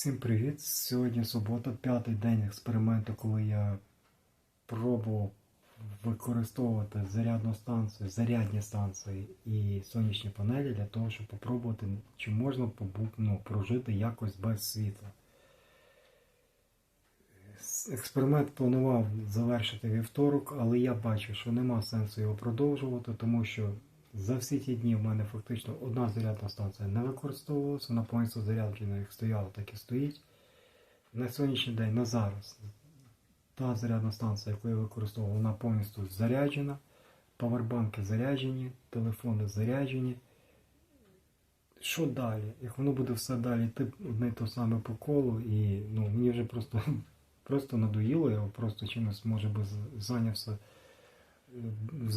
Всім привіт! Сьогодні субота, п'ятий день експерименту, коли я пробував використовувати зарядну станцію, зарядні станції і сонячні панелі для того, щоб попробувати, чи можна ну, прожити якось без світла. Експеримент планував завершити вівторок, але я бачу, що нема сенсу його продовжувати, тому що за всі ті дні в мене фактично одна зарядна станція не використовувалася, вона повністю заряджена як стояла, так і стоїть. На сьогоднішній день, на зараз, та зарядна станція, яку я використовував, вона повністю заряджена, павербанки заряджені, телефони заряджені. Що далі? Як воно буде все далі йти одне й то саме по колу, і ну, мені вже просто, просто надоїло, я просто чимось може би зайнявся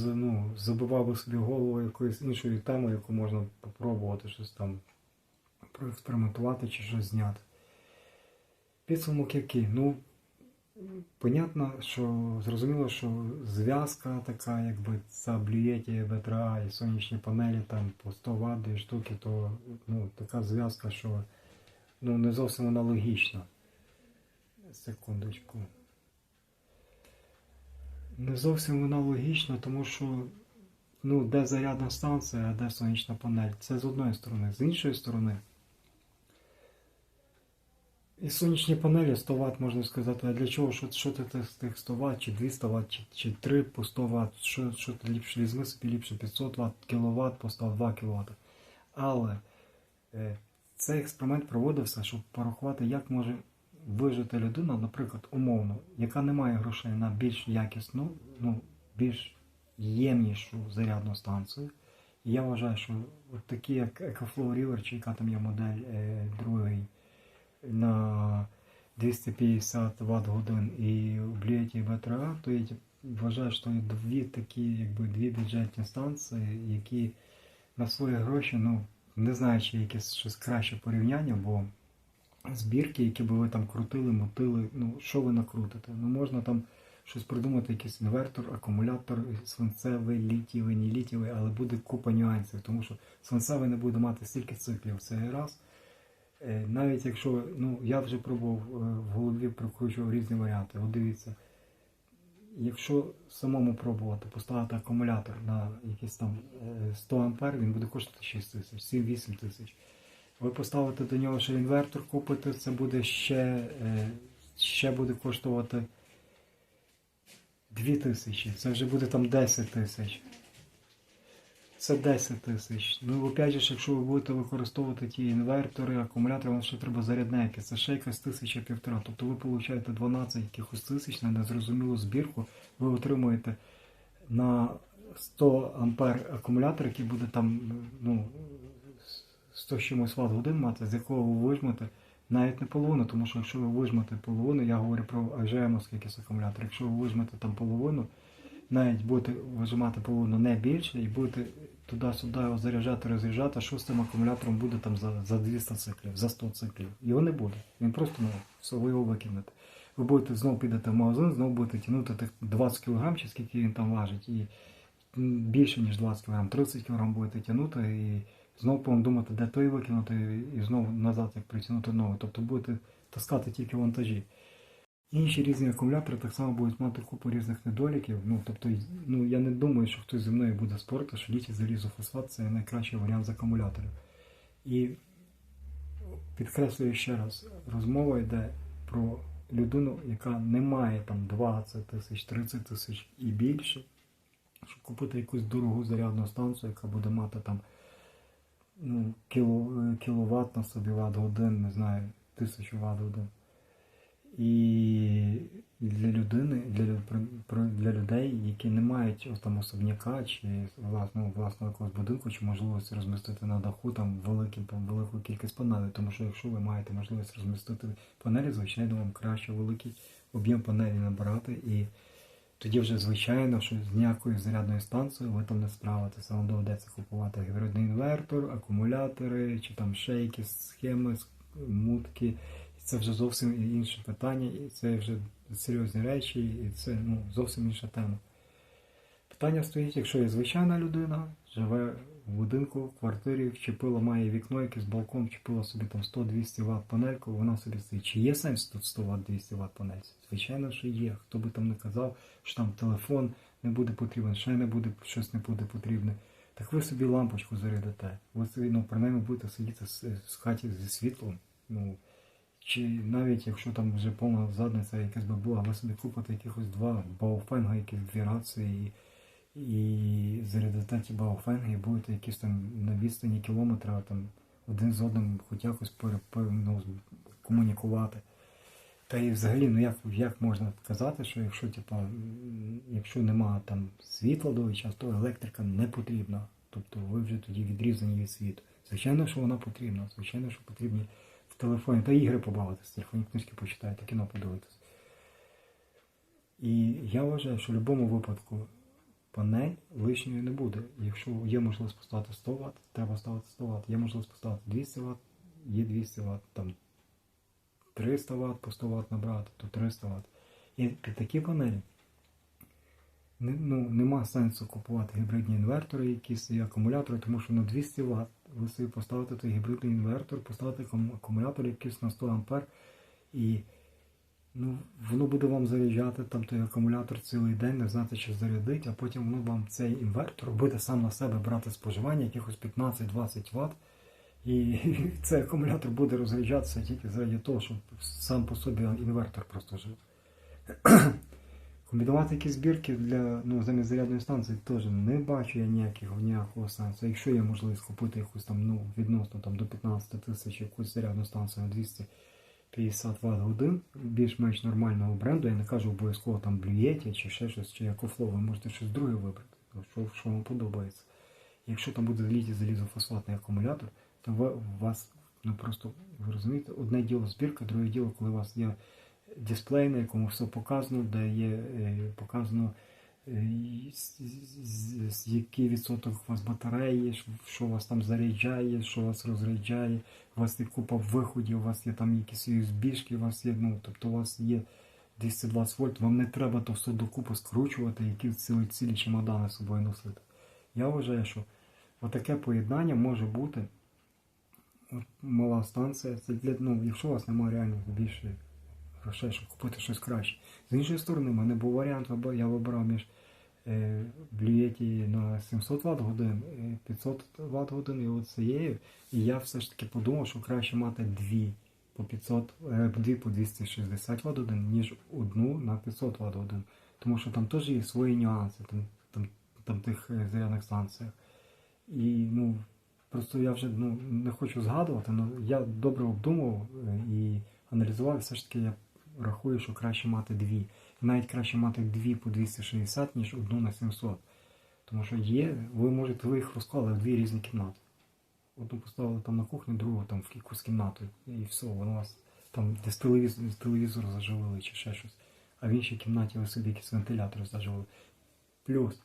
ну, забивав би собі голову якоюсь іншою темою, яку можна попробувати щось там проекспериментувати чи щось зняти. Підсумок який? Ну, понятно, що зрозуміло, що зв'язка така, якби ця блюєті, БТРА і сонячні панелі там по 100 Вт дві штуки, то ну, така зв'язка, що ну, не зовсім вона логічна. Секундочку. Не зовсім вона логічна, тому що ну, де зарядна станція, а де сонячна панель. Це з одної сторони. З іншої сторони. І сонячні панелі 100 Вт можна сказати, а для чого? Що, що ти з тих 100 Вт, чи 200 Вт, чи, чи 3 по 100 Вт, що, що ти ліпше візьми собі ліпше 500 Вт, кВт, постав 2 кВт. Але е, цей експеримент проводився, щоб порахувати, як може вижити людина, наприклад, умовно, яка не має грошей на більш якісну, ну, більш ємнішу зарядну станцію. І я вважаю, що от такі, як EcoFlow River, чи яка там є модель е, другий на 250 Вт годин і в Блієті БТРА, то я вважаю, що є дві такі, якби дві бюджетні станції, які на свої гроші, ну, не знаю, чи якесь щось краще порівняння, бо збірки, які би ви там крутили, мотили, ну що ви накрутите? Ну можна там щось придумати, якийсь інвертор, акумулятор, свинцевий, літієвий, не літієвий, але буде купа нюансів, тому що свинцевий не буде мати стільки циклів. Це раз. Е, Навіть якщо, ну я вже пробував е, в голові прокручував різні варіанти. От дивіться, якщо самому пробувати поставити акумулятор на якийсь там е, 100 ампер, він буде коштувати 6 тисяч, 7-8 тисяч. Ви поставите до нього ще інвертор, купите, це буде ще, е, ще буде коштувати 2 тисячі. Це вже буде там 10 тисяч. Це 10 тисяч. Ну, опять же, якщо ви будете використовувати ті інвертори, акумулятори, вам ще треба заряднеки. Це ще якась тисяча півтора. Тобто ви получаєте 12 якихось тисяч на незрозумілу збірку. Ви отримуєте на 100 ампер акумулятор, який буде там ну, 100 з чимось ватт годин мати, з якого ви вижмете навіть не половину, тому що якщо ви вижмете половину, я говорю про AGM якийсь акумулятор, якщо ви вижмете там половину, навіть будете вижимати половину не більше і будете туди-сюди його заряджати, розряджати, що з цим акумулятором буде там за, за 200 циклів, за 100 циклів. Його не буде. Він просто ну, все, ви його викинете. Ви будете знову підете в магазин, знову будете тягнути тих 20 кг, чи скільки він там важить, і більше, ніж 20 кг, 30 кг будете тягнути і знову повинні думати, де той викинути, і- знову назад як притягнути новий. Тобто будете таскати тільки вантажі. Інші різні акумулятори так само будуть мати купу різних недоліків. Ну, тобто, ну, я не думаю, що хтось зі мною буде спорити, що літій залізофосфат це найкращий варіант з акумуляторів. І підкреслюю ще раз, розмова йде про людину, яка не має там 20 тисяч, 30 тисяч і більше, щоб купити якусь дорогу зарядну станцію, яка буде мати там кіловат на собі ватт годин, не знаю, тисячу ватт годин. І для людини, для, для людей, які не мають ось там особняка чи власного власного якогось будинку, чи можливості розмістити на даху там великі, велику кількість панелей. Тому що якщо ви маєте можливість розмістити панелі, звичайно, вам краще великий об'єм панелі набирати. І тоді вже звичайно, що з ніякою зарядною станцією ви там не справитеся. Вам доведеться купувати гібридний інвертор, акумулятори, чи там ще якісь схеми, мутки. мутки. Це вже зовсім інше питання, і це вже серйозні речі, і це ну, зовсім інша тема. Питання стоїть, якщо є звичайна людина, живе в будинку, в квартирі, вчепила, має вікно, якесь балкон, вчепила собі там 100-200 Вт панельку, вона собі стоїть. Чи є сенс тут 100 Вт 200 Вт панель? Звичайно, що є. Хто би там не казав, що там телефон не буде потрібен, ще не буде, щось не буде потрібне. Так ви собі лампочку зарядите. Ви ну, принаймні будете сидіти з хаті зі світлом. Ну, чи навіть якщо там вже повна задниця якась би була, ви собі купите якихось два бауфенга, якісь дві рації і, і зарядите ті бауфенги будете якісь там на відстані кілометра там один з одним хоч якось ну, комунікувати. Та і взагалі, ну як, як можна казати, що якщо типа, якщо нема там світла довгий час, то електрика не потрібна. Тобто ви вже тоді відрізані від світу. Звичайно, що вона потрібна, звичайно, що потрібні в телефоні, та ігри побавитися, в телефоні книжки почитати, кіно подивитися. І я вважаю, що в будь-якому випадку панель лишньою не буде. Якщо є можливість поставити 100 Вт, треба ставити 100 Вт. Є можливість поставити 200 Вт, є 200 Вт, там 300 Вт, по 100 Вт набрати, то 300 Вт. І під такі панелі ну, нема сенсу купувати гібридні інвертори, якісь і акумулятори, тому що на 200 Вт ви собі поставите той гібридний інвертор, поставите акумулятор якийсь на 100 А, і ну, воно буде вам заряджати там той акумулятор цілий день, не знати, що зарядить, а потім воно вам цей інвертор буде сам на себе брати споживання якихось 15-20 Вт. І цей акумулятор буде розряджатися тільки заради того, щоб сам по собі інвертор просто жив. Комбінувати якісь збірки для ну, замість зарядної станції теж не бачу я ніякого ніякого сенсу. Якщо є можливість купити якусь там ну, відносно там, до 15 тисяч якусь зарядну станцію на 200 52 годин більш-менш нормального бренду. Я не кажу обов'язково там блюєті чи ще щось, чи якофло, ви можете щось друге вибрати, що, що вам подобається. Якщо там буде літій залізофосфатний акумулятор, то ви у вас, ну просто ви розумієте, одне діло збірка, друге діло, коли у вас є дисплей, на якому все показано, де є е, показано який відсоток у вас батареї, що- що вас там заряджає, що вас розряджає, у вас є купа виходів, у вас є там якісь USB-шки, у вас є, ну, тобто у вас є 220 вольт, вам не треба то все докупи скручувати, які цілі, цілі чемодани з собою носити. Я вважаю, що отаке поєднання може бути от, мала станція. Це для, ну, якщо у вас немає реально більше грошей, щоб купити щось краще. З іншої сторони, в мене був варіант, я вибирав між е, блюєті на 700 Вт годин, е, 500 Вт годин і оцією. І я все ж таки подумав, що краще мати дві по 500, е, дві по 260 Вт годин, ніж одну на 500 Вт годин. Тому що там теж є свої нюанси, там, там, там тих е, зарядних станціях. І ну, просто я вже ну, не хочу згадувати, але я добре обдумував е, і аналізував, все ж таки я рахую, що краще мати дві. І навіть краще мати дві по 260, ніж одну на 700. Тому що є, ви можете ви їх розклали в дві різні кімнати. Одну поставили там на кухню, другу там в якусь кімнату. І все, воно у вас там десь телевізор, телевізор заживили чи ще щось. А в іншій кімнаті ви собі якийсь вентилятор заживили. Плюс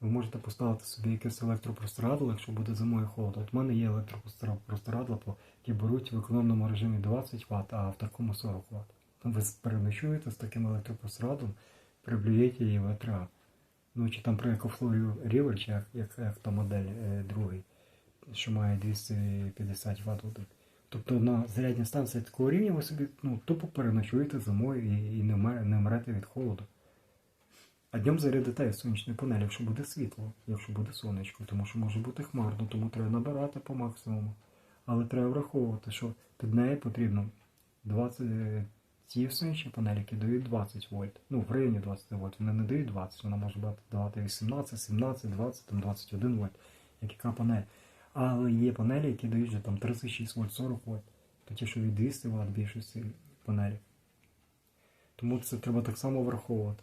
ви можете поставити собі якесь електропростирадло, якщо буде зимою холодно. От в мене є електропростирадло, які беруть в економному режимі 20 Вт, а в такому 40 Вт. Там ви переночуєте з таким електропростирадлом, приблюєте її ВТРА. Ну чи там при EcoFlow River, чи як, як, як та модель е, другий, що має 250 Вт. Тобто на зарядній станції такого рівня ви собі ну, тупо переночуєте зимою і, і не, мер- не мрете від холоду. А днем зарядите сонячну панель, якщо буде світло, якщо буде сонечко, тому що може бути хмарно, тому треба набирати по максимуму. Але треба враховувати, що під нею потрібно 20 е, ті сонячні панелі, які дають 20 вольт. Ну, в районі 20 вольт. Вони не дають 20, вона може давати 18, 17, 20, там 21 вольт, як яка панель. Але є панелі, які дають вже там 36 вольт, 40 вольт. Ті, що від 200 вольт більшості панелі. Тому це треба так само враховувати.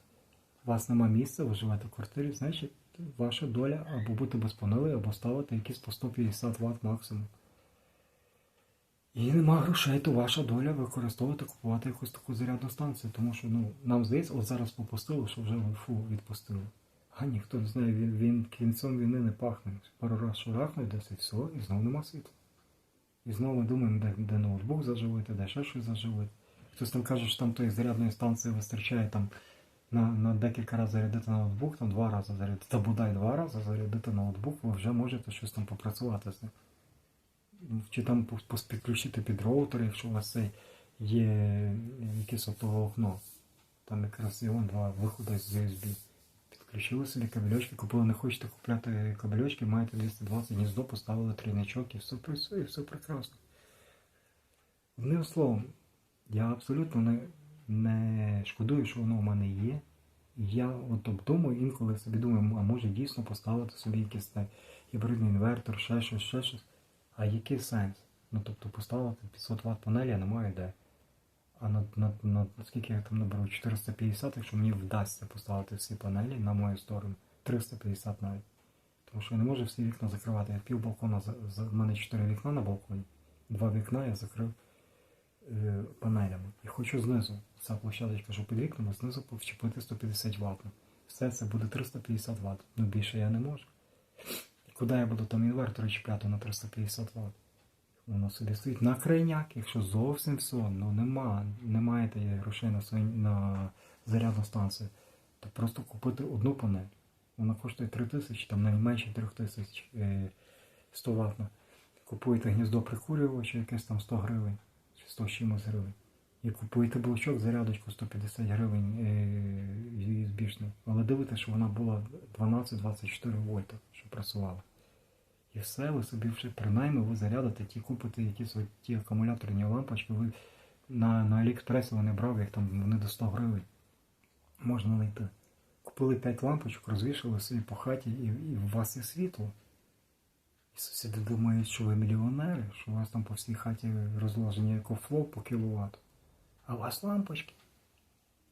У вас нема місця, ви живете в квартирі, значить ваша доля або бути без панелей, або ставити якісь по 150 Вт максимум. І нема грошей, то ваша доля використовувати, купувати якусь таку зарядну станцію. Тому що ну, нам здається, от зараз попустили, що вже фу відпустили. А ніхто не знає, він, він кінцем війни не пахне. Пару раз шурахне десь і все, і знову нема світла. І знову ми думаємо, де, де ноутбук заживити, де ще щось заживити. Хтось там каже, що там тої зарядної станції вистачає там на, на декілька разів зарядити ноутбук, там два рази зарядити, та бодай два рази зарядити ноутбук, ви вже можете щось там попрацювати з ним. Чи там підключити під роутер, якщо у вас є якесь оптоволокно. Там якраз вон два виходи з USB. Підключили собі кабельочки, купили, не хочете купляти кабельочки, маєте 220 гніздо, поставили трійничок і все працює, все прекрасно. Одним словом, я абсолютно не, не шкодую, що воно в мене є. Я от обдумую, інколи собі думаю, а може дійсно поставити собі якийсь гібридний інвертор, ще щось, ще щось. А який сенс? Ну тобто поставити 500 Вт панель я не маю де. А на, на, на скільки я там наберу? 450, якщо мені вдасться поставити всі панелі на мою сторону. 350 навіть. Тому що я не можу всі вікна закривати. Я пів балкона, в мене 4 вікна на балконі. Два вікна я закрив е, панелями. І хочу знизу, ця площадочка, що під вікнами, знизу вчепити 150 Вт. Все це буде 350 Вт. Ну більше я не можу. Куди я буду там інвертори чіпляти на 350 Вт? Воно собі стоїть на крайняк, якщо зовсім все, ну нема, не маєте грошей на, свої, на зарядну станцію, то просто купити одну панель. Вона коштує 3 тисячі, там навіть менше 3 тисяч е, 100 ватна. Купуєте гніздо прикурювача, якесь там 100 гривень, чи 100 чимось гривень. І купуєте блочок, зарядочку 150 гривень е, USB-шну. Але дивитесь, що вона була 12-24 вольта, що працювала. І все, ви собі вже принаймні ви зарядите ті купите якісь от ті акумуляторні лампочки. Ви на, на Аліекспресі вони брав, їх там вони до 100 гривень. Можна знайти. Купили 5 лампочок, розвішали собі по хаті, і, і у вас є світло. І сусіди думають, що ви мільйонери, що у вас там по всій хаті розложені екофлоу по кіловату. А у вас лампочки.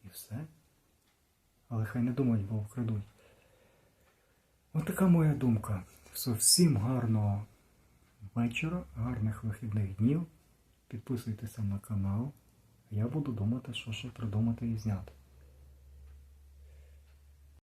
І все. Але хай не думають, бо вкрадуть. Ось така моя думка. Всім гарного вечора, гарних вихідних днів. Підписуйтеся на канал. Я буду думати, що ще придумати і зняти.